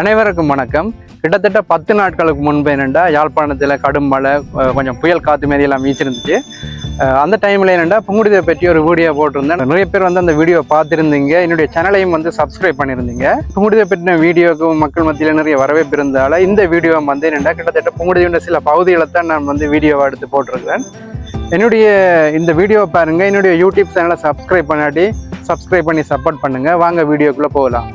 அனைவருக்கும் வணக்கம். கிட்டத்தட்ட பத்து நாட்களுக்கு முன்பு என்னென்னா யாழ்ப்பாணத்தில் கடும் மழை கொஞ்சம் புயல் காற்று மாரி எல்லாம் வீச்சிருந்துச்சு அந்த டைமில் என்னென்னா புங்குடிதை பற்றி ஒரு வீடியோ போட்டிருந்தேன். நிறைய பேர் வந்து அந்த வீடியோ பார்த்துருந்தீங்க. என்னுடைய சேனலையும் வந்து சப்ஸ்கிரைப் பண்ணியிருந்தீங்க. புங்குடிதை பற்றின வீடியோக்கு மக்கள் மத்தியில் நிறைய வரவேற்பு இருந்தால இந்த வீடியோ வந்து என்னென்னா கிட்டத்தட்ட புங்குடுதியோட சில பகுதிகளை தான் நான் வந்து வீடியோவை எடுத்து போட்டிருக்கிறேன். என்னுடைய இந்த வீடியோ பாருங்கள் என்னுடைய யூடியூப் சேனலை சப்ஸ்கிரைப் பண்ணாட்டி சப்ஸ்கிரைப் பண்ணி சப்போர்ட் பண்ணுங்கள் வாங்க வீடியோக்குள்ளே போகலாம்.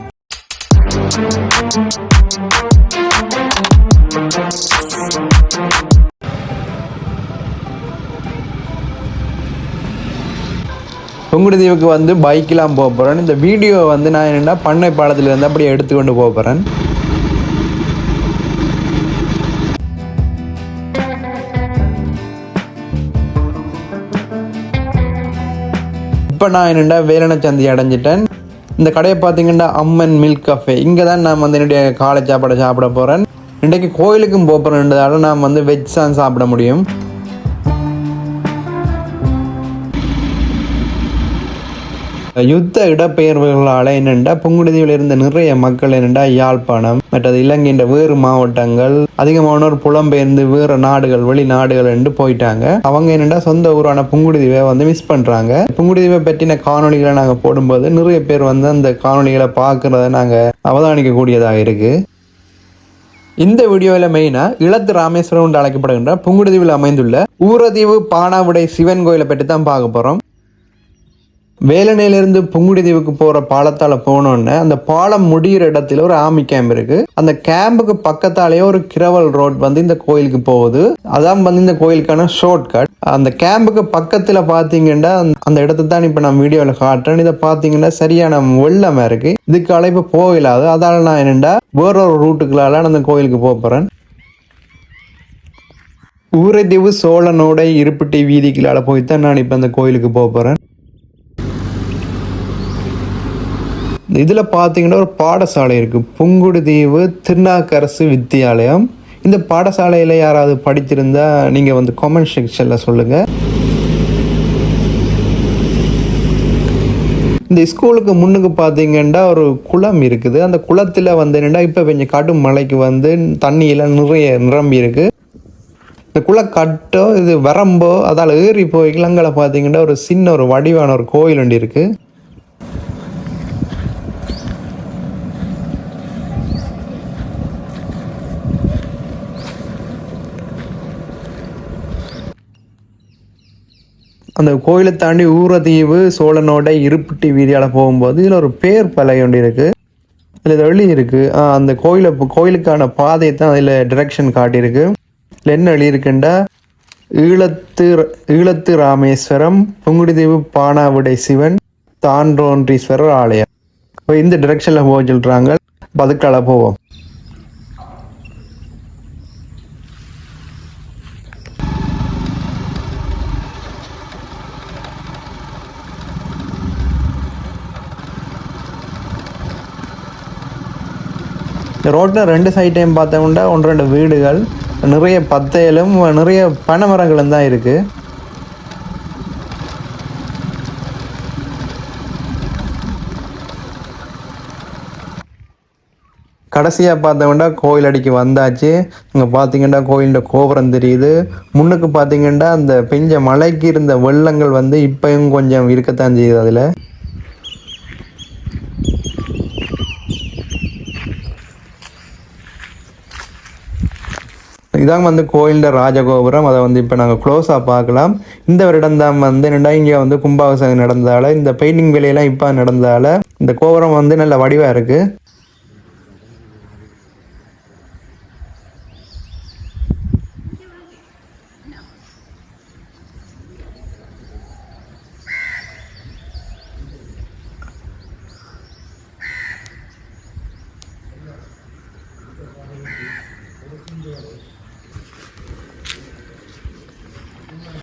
பொங்குடுதீவுக்கு வந்து பைக்கெலாம் போக போகிறேன் இந்த வீடியோ வந்து நான் என்னென்னா பண்ணை பாலத்திலேருந்து அப்படியே எடுத்துக்கொண்டு போக போகிறேன் இப்போ நான் என்னென்னா வேலனை சந்தி அடைஞ்சிட்டேன். இந்த கடையை பார்த்தீங்கன்னா அம்மன் மில்க் கஃபே இங்கே தான் நான் வந்து என்னுடைய காலை சாப்பாடை சாப்பிட போகிறேன் இன்றைக்கு கோயிலுக்கும் போகிறேன்றதால நான் வந்து வெஜ் தான் சாப்பிட முடியும். யுத்த இடப்பெயர்வுகளால் என்னென்னா புங்குடுதீவில் இருந்த நிறைய மக்கள் என்னென்னா யாழ்ப்பாணம் மற்றது இலங்கையின் வேறு மாவட்டங்கள் அதிகமானோர் புலம்பெயர்ந்து வேறு நாடுகள் வெளிநாடுகள் என்று போயிட்டாங்க. அவங்க என்னென்னா சொந்த ஊரான புங்குடுதீவை வந்து மிஸ் பண்ணுறாங்க புங்குடுதீவை பற்றின காணொலிகளை நாங்கள் போடும்போது நிறைய பேர் வந்து அந்த காணொலிகளை பார்க்குறத நாங்கள் அவதானிக்கக்கூடியதாக இருக்குது இந்த வீடியோவில் மெயினாக இளத்து ராமேஸ்வரம் என்று அழைக்கப்படுகின்ற புங்குடுதீவில் அமைந்துள்ள ஊரதீவு பானாவுடை சிவன் கோயிலை பற்றி தான் பார்க்க போகிறோம் வேலனையிலிருந்து புங்குடிதீவுக்கு போகிற பாலத்தால் போனோன்னே அந்த பாலம் முடிகிற இடத்துல ஒரு ஆமி கேம்ப் இருக்கு. அந்த கேம்புக்கு பக்கத்தாலேயே ஒரு கிரவல் ரோட் வந்து இந்த கோயிலுக்கு போகுது. அதான் வந்து இந்த கோயிலுக்கான ஷார்ட் கட் அந்த கேம்புக்கு பக்கத்தில் பார்த்தீங்கன்னா அந்த- அந்த இடத்த தான் இப்போ நான் வீடியோவில் காட்டுறேன். இதை பார்த்தீங்கன்னா சரியான வெள்ளமாக இருக்கு. இதுக்கு அழைப்பு போகலாது அதால நான் என்னென்னா வேறொரு ரூட்டுக்குள்ளால நான் அந்த கோயிலுக்கு போக போகிறேன் ஊரதீவு சோழனோட இருப்பிட்டி வீதிகளால் போய் தான் நான் இப்போ அந்த கோயிலுக்கு போக போகிறேன் இதில் பார்த்தீங்கன்னா ஒரு பாடசாலை இருக்குது புங்குடுதீவு திருநாக்கரசு வித்தியாலயம். இந்த பாடசாலையில் யாராவது படித்திருந்தால் நீங்கள் வந்து கமெண்ட் செக்ஷனில் சொல்லுங்கள் இந்த ஸ்கூலுக்கு முன்னுக்கு பார்த்தீங்கன்னா ஒரு குளம் இருக்குது. அந்த குளத்தில் வந்து என்னடா இப்போ கொஞ்சம் கடும் மழைக்கு வந்து தண்ணியெல்லாம் நிறைய நிரம்பி இருக்குது இந்த குளக்கட்டோ இது வரம்போ அதால் ஏறி போய் இளங்கலை பார்த்தீங்கன்னா ஒரு சின்ன ஒரு வடிவான ஒரு கோயில் ஒன்று இருக்குது அந்த கோயிலை தாண்டி ஊரதீவு சோழனோட இருப்புட்டி வீதியால் போகும்போது இதில் ஒரு பேர் பலகை ஒன்று இருக்குது இதில் இது எழுதி இருக்குது அந்த கோயிலை கோயிலுக்கான பாதையை தான் அதில் டிரெக்ஷன் காட்டியிருக்கு. இதில் என்ன எழுதியிருக்குண்டா? ஈழத்து ஈழத்து ராமேஸ்வரம் புங்குடிதீவு பானாவுடை சிவன் தான்றோன்றீஸ்வரர் ஆலயம். இப்போ இந்த டிரெக்ஷனில் போக சொல்கிறாங்க பதுக்கால போவோம். ரோட்டில் ரெண்டு சைட்டையும் பார்த்தோம்னா ஒன்று ரெண்டு வீடுகள் நிறைய பத்தையிலும் நிறைய பனை மரங்களும் தான் இருக்குது கடைசியாக பார்த்தோம்னா கோயில் அடிக்கு வந்தாச்சு. இங்கே பார்த்தீங்கன்னா கோயிலோட கோபுரம் தெரியுது. முன்னுக்கு பார்த்தீங்கன்னா அந்த பெஞ்ச மலைக்கு இருந்த வெள்ளங்கள் வந்து இப்போயும் கொஞ்சம் இருக்கத்தான் செய்யுது அதில். இதான் வந்து கோயிலில் ராஜகோபுரம். அதை வந்து இப்போ நாங்கள் க்ளோஸாக பார்க்கலாம் இந்த வருடம் தான் வந்து என்னடா இங்கே வந்து கும்பாபிஷேகம் நடந்ததால் இந்த பெயிண்டிங் வேலையெல்லாம் இப்போ நடந்ததால் இந்த கோபுரம் வந்து நல்ல வடிவாக இருக்குது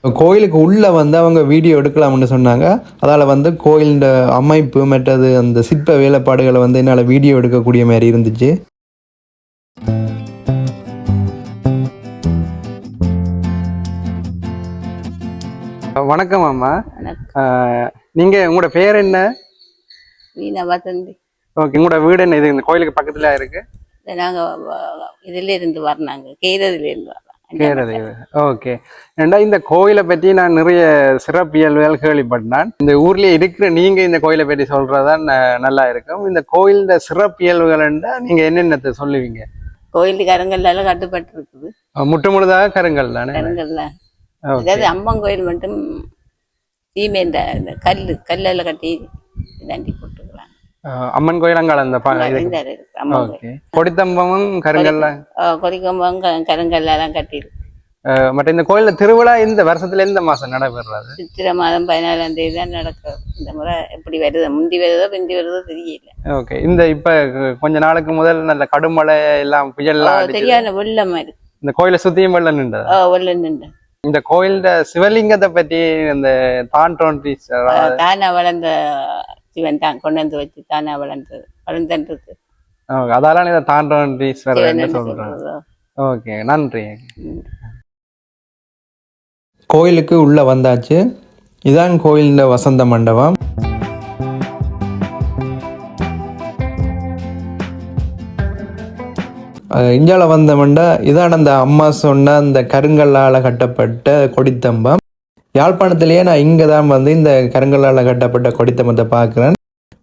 கோயிலுக்கு உள்ளே வந்து அவங்க வீடியோ எடுக்கலாம்னு சொன்னாங்க. அதால் வந்து கோயிலோட அமைப்பு மற்றது அந்த சிற்ப வேலைப்பாடுகளை வந்து என்னால் வீடியோ எடுக்கக்கூடிய மாதிரி இருந்துச்சு. வணக்கம் அம்மா. வணக்கம். நீங்க உங்களோட பேர் என்ன? வீணா வசந்தி ஓகே உங்களோட வீடு என்ன? இது இந்த கோயிலுக்கு பக்கத்துல இருக்கு? நாங்கள் இதுல இருந்து வரணாங்க கேரதுல இருந்து வரோம் ஓகே. ஏண்டா இந்த கோயிலை பற்றி நான் நிறைய சிறப்பியல்கள் கேள்விப்பட்டேன் இந்த ஊர்லயே இருக்கிற நீங்க இந்த கோயிலை பற்றி சொல்றதுதான் ந- நல்லா இருக்கும். இந்த கோயிலோட சிறப்பியல்புகள்ண்டா நீங்க என்னென்னத்தை சொல்லுவீங்க? கோயில் கருங்கல்லாம் கட்டுப்பட்டு இருக்குது முற்று முழுதாக கருங்கல் தானே. கருங்கல்லாம் ஓகே. அதாவது அம்மன் கோயில் மட்டும் சீமெண்ட இந்த கல் கல்லால கட்டி தாண்டி போட்டுக்கலாம் அஹ் அம்மன் கோயில் அங்கால அந்த கோயில். கொடித்தம்பமும் கருங்கல்ல? கொதிக்கம்பம் கருங்கல்லாம் கட்டியிருக்கு அஹ் மற்ற இந்த கோயில்ல திருவிழா இந்த வருஷத்துல எந்த மாசம் நடைபெறுறது? சித்திரை மாதம் பதினாலாம் தேதி தான் நடக்கும். இந்த முறை எப்படி வருதோ முந்தி வருதோ பிந்தி வருதோ தெரியல. ஓகே. இந்த இப்ப கொஞ்ச நாளுக்கு முதல் நல்ல கடுமழை எல்லாம் அடிச்சது. தெரியாத வெள்ளம் மாதிரி. இந்த கோயிலை சுத்தியும் வெள்ளம் நின்றது? ஓ வெள்ளம் நின்று. இந்த கோயில்ட சிவலிங்கத்தை பற்றி இந்த தான் தோன்றி தானா வளர்ந்த சிவன் தான் கொண்டு வந்து வச்சு தானா வளர்ந்தது வளர்ந்துருக்கு அதால இதை சொல்றதோ? ஓகே நன்றி. கோயிலுக்கு உள்ளே வந்தாச்சு. இதான் கோயிலின் வசந்த மண்டபம். இந்தியாவில் வந்தமண்டா இதான் அந்த அம்மா சொன்ன அந்த கருங்கல்லால் கட்டப்பட்ட கொடித்தம்பம். யாழ்ப்பாணத்திலேயே நான் இங்கே தான் வந்து இந்த கருங்கல்லால் கட்டப்பட்ட கொடித்தமத்தை பார்க்குறேன்.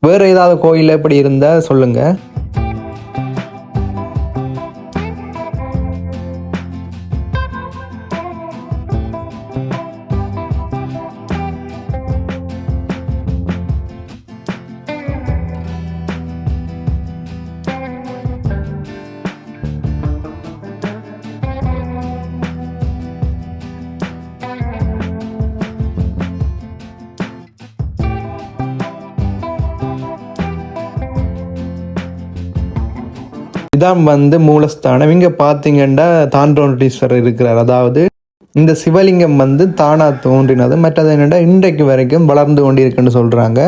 வேறு ஏதாவது கோயில் எப்படி இருந்தால் சொல்லுங்கள் இதான் வந்து மூலஸ்தானம். இங்கே பார்த்தீங்கன்னா தாண்டோன்றீஸ்வரர் இருக்கிறார். அதாவது இந்த சிவலிங்கம் வந்து தானா தோன்றினது. மற்றது என்னென்னா இன்றைக்கு வரைக்கும் வளர்ந்து கொண்டிருக்குன்னு சொல்கிறாங்க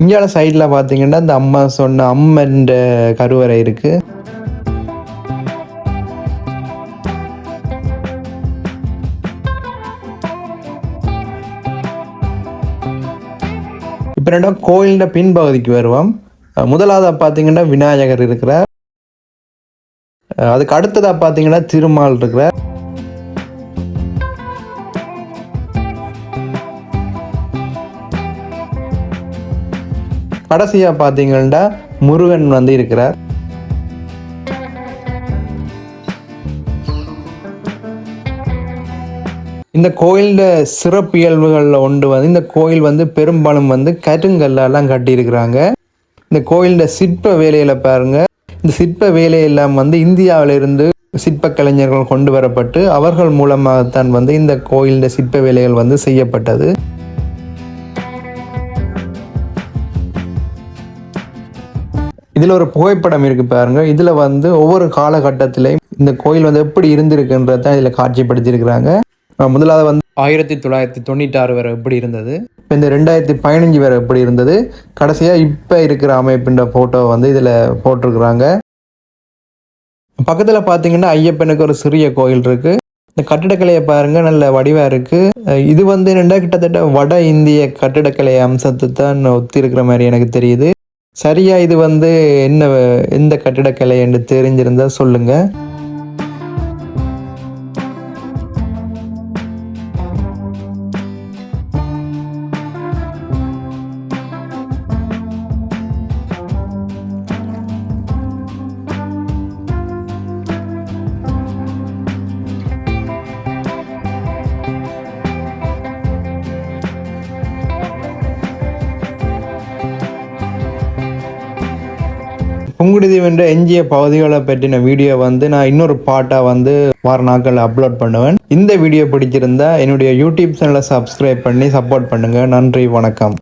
இந்தியாவில் சைடில் பார்த்தீங்கன்னா இந்த அம்மா சொன்ன அம்மன்ற கருவறை இருக்கு. இப்போ ரெண்டும் கோயிலின் பின்பகுதிக்கு வருவோம். முதலாவதாக பார்த்தீங்கன்னா விநாயகர் இருக்கிறார். அதுக்கு அடுத்ததா பார்த்தீங்கன்னா திருமால் இருக்கிற கடைசியா பார்த்தீங்கன்னா முருகன் வந்து இருக்கிறார். இந்த கோயிலோட சிறப்பியல்புகளில் ஒன்று வந்து இந்த கோயில் வந்து பெரும்பாலும் வந்து கருங்கல்லாம் கட்டியிருக்கிறாங்க. இந்த கோயிலோட சிற்ப வேலையில பாருங்க. இந்த சிற்ப வேலையெல்லாம் வந்து இந்தியாவிலிருந்து சிற்ப கலைஞர்கள் கொண்டு வரப்பட்டு அவர்கள் மூலமாகத்தான் வந்து இந்த கோயிலோட சிற்ப வேலைகள் வந்து செய்யப்பட்டது. இதில் ஒரு புகைப்படம் இருக்கு பாருங்க. இதில் வந்து ஒவ்வொரு காலகட்டத்திலையும் இந்த கோயில் வந்து எப்படி இருந்திருக்குன்றத இதில் காட்சிப்படுத்தியிருக்கிறாங்க. முதலாவது வந்து ஆயிரத்தி தொள்ளாயிரத்தி தொண்ணூറ്റാறு வரை எப்படி இருந்தது? இந்த ரெண்டாயிரத்தி பதினஞ்சு வரை எப்படி இருந்தது? கடைசியாக இப்போ இருக்கிற அமைப்பின் ஃபோட்டோ வந்து இதில் போட்டிருக்கிறாங்க. பக்கத்தில் பார்த்தீங்கன்னா ஐயப்பனுக்கு ஒரு சிறிய கோயில் இருக்குது இந்த கட்டிடக்கலையை பாருங்கள் நல்ல வடிவாக இருக்குது இது வந்து ரெண்டா கிட்டத்தட்ட வட இந்திய கட்டிடக்கலை அம்சத்தை தான் ஒத்தி இருக்கிற மாதிரி எனக்கு தெரியுது. சரியாக இது வந்து என்ன எந்த கட்டிடக்கலை என்று தெரிஞ்சிருந்தால் சொல்லுங்கள் புங்குடுதீவு என்ற எஞ்சிய பகுதிகளை பற்றின வீடியோ வந்து நான் இன்னொரு பாட்டாக வந்து வார நாட்கள் அப்லோட் பண்ணுவேன். இந்த வீடியோ பிடிச்சிருந்தா என்னுடைய யூடியூப் சேனலை சப்ஸ்கிரைப் பண்ணி சப்போர்ட் பண்ணுங்கள் நன்றி வணக்கம்.